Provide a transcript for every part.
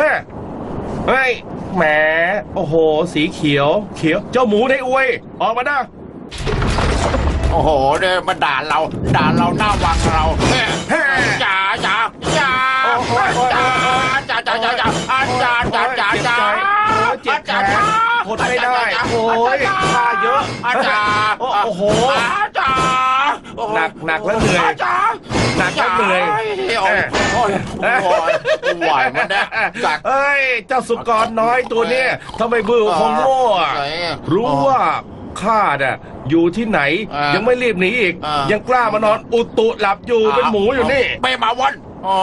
ฮะเฮ้ยแหมโอ้โห สีเขียว เขียว เจ้าหมูในอวย ออกมานะโอ้โหเนี่ยมาด่าเราด่าเราหน้าวังเราเนี่ยเฮ้จ๋าจ๋าจ๋าโอ้โหจ๋าจ๋าจ๋าจ๋าจ๋าจ๋าจ๋าจ๋าจ๋าจ๋าเจ็บใจโอ้ยเจ็บแขนทนไม่ได้โอ้ยค่าเยอะอาจารย์โอ้โอ้โหอาจารย์หนักหนักแล้วเหนื่อยอาจารย์ หนักแล้วเหนื่อยโอ้ยโอ้ยโอ้ยโอ้ยไหวมันเนี่ยจากเอ้ย เจ้าสุกรน้อยตัวเนี้ยทำไมบื้อคงโง่อะไหนรู้ว่าข้าน่ะอยู่ที่ไหนอ่ายัยังไม่รีบหนีอีกอ่ายัยังกล้ามานอนอุตุหลับอยู่เป็นหมูอยู่นี่ ไม่มาวันอ๋อ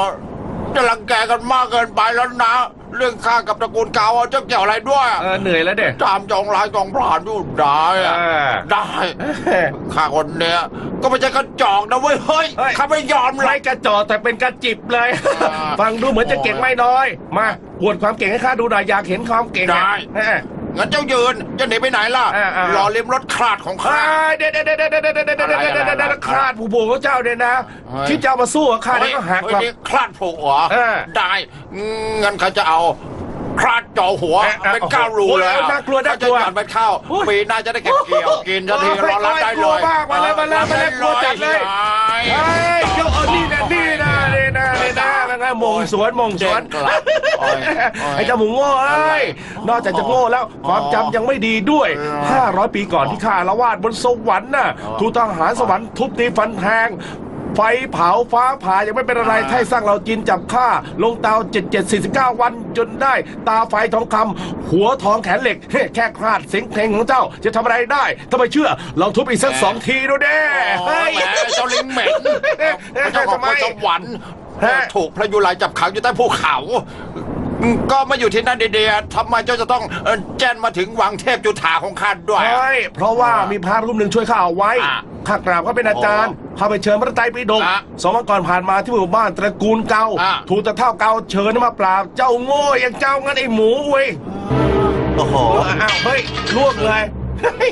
จะรังแกกันมากเกินไปแล้วนะ เรื่องข้ากับตระกูลเกาจะเกี่ยวอะไรด้วยเออเหนื่อยแล้วเด็ตามจองร้ายจองผลานอยู่ได้อะอ่าได้ข้าคนเนี้ยก็ไม่ใช่กระจอกนะเว้ยเฮ้ยเฮ้ยข้าไม่ยอมหรไรอกกระจอกแต่เป็นกระจิบเลยอ่าฟังดูเหมือนจะเก่งไม่น้อย มาอวดความเก่งให้ข้าดูหน่อยอยากเห็นความเก่งอะได้เออ งั้นเจ้ายืนจะหนีไปไหนล่ะอ่าอ่ารรอริมรถคลาดของข้าเอ้ยเด็ดเด็ดเด็ดเด็ดเด็ดเด็ดเด็ดเด็ดเด็ดเด็ดเด็ดเด็ดคลาดผู้ผูของเจ้าเนี่ยนะเฮ้ยที่เจ้ามาสู้กับข้าเนี่ยก็หักเฮ้ยหรอกนี่คลาดผูกเหรอเออ ได้งั้นเขาจะเอาคลาดจ่อหัวเอ๊ะเป็นก้าวรูโอ้ยแล้วน่ากลัวน่ากลัวเขจะหย่อนไปเข้าโอ้ยปีหน้าจะได้เก็บเกี่ยวกินทันทีรอรับได้กเลลัวยมากมาเลยมาเลยมาเลยกลัวจัดเลย มงสวนมงสวนไอ้เจ้าหมูโง่เอ้ยนอกจากจะโง่แล้วความจำยังไม่ดีด้วย 500 ปีก่อนที่ข้าละวาดบนสวรรค์น่ะอ๋อทูตทหารสวรรค์ทุบตีฟันแทงไฟเผาฟ้าผ่ายังไม่เป็นอะไรอ่าไทยสร้างเราจีนจับฆ่า ลงเตา 7749 วันจนได้ ตาไฟทองคำหัวทองแขนเหล็ก แค่คลาดเสียงเพลงของเจ้าจะทำอะไรได้ ถ้าไม่เชื่อลองทุบอีกสักสองทีดูเด้โอ้ยเจ้าลิงเหม็นเจ้าของสวรรค์ ฮะ ถูกพระยุไลจับขังอยู่ใต้ภูเขาอืมก็มาอยู่ที่นั่นดีๆทำไมเจ้าจะต้องเอ่อแจ้นมาถึงวังเทพจุฑาของข้าด้วยใช่เพราะว่ามีพระรูปหนึ่งช่วยข้าเอาไว้อะข้ากราบก็เป็นอาจารย์พาไปเชิญพระไตรปิฎกอะสองวันก่อนผ่านมาที่หมู่บ้านตระกูลเกาอะ ถูกตะเท่าเกาเชิญให้มาปราบเจ้าโง่อย่างเจ้างั้นไอ้หมูเว้ยโอ้โห อ้าวเฮ้ยลวกเลยเฮ้ย